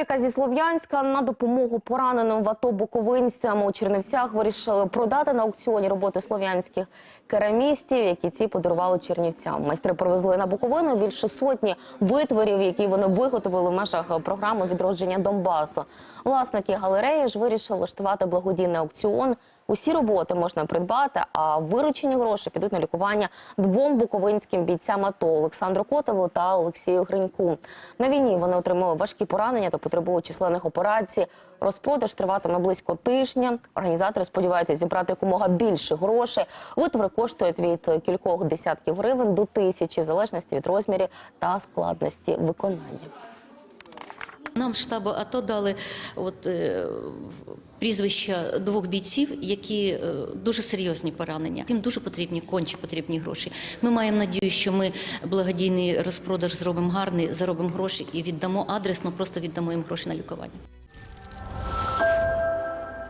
Кераміка зі Слов'янська на допомогу пораненим в АТО буковинцям у Чернівцях вирішили продати на аукціоні роботи слов'янських керамістів, які ці подарували чернівцям. Майстри привезли на Буковину більше сотні витворів, які вони виготовили в межах програми відродження Донбасу. Власники галереї ж вирішили влаштувати благодійний аукціон. Усі роботи можна придбати, а виручені гроші підуть на лікування двом буковинським бійцям АТО Олександру Котову та Олексію Гриньку. На війні вони отримали важкі поранення та потребують численних операцій. Розпродаж триватиме близько тижня. Організатори сподіваються зібрати якомога більше грошей. Витвори коштують від кількох десятків гривень до тисячі, в залежності від розмірів та складності виконання. Нам штабу АТО дали от, е, прізвища двох бійців, які е, дуже серйозні поранення. Їм дуже потрібні, конче потрібні гроші. Ми маємо надію, що ми благодійний розпродаж зробимо гарний, заробимо гроші і віддамо адресно, просто віддамо їм гроші на лікування.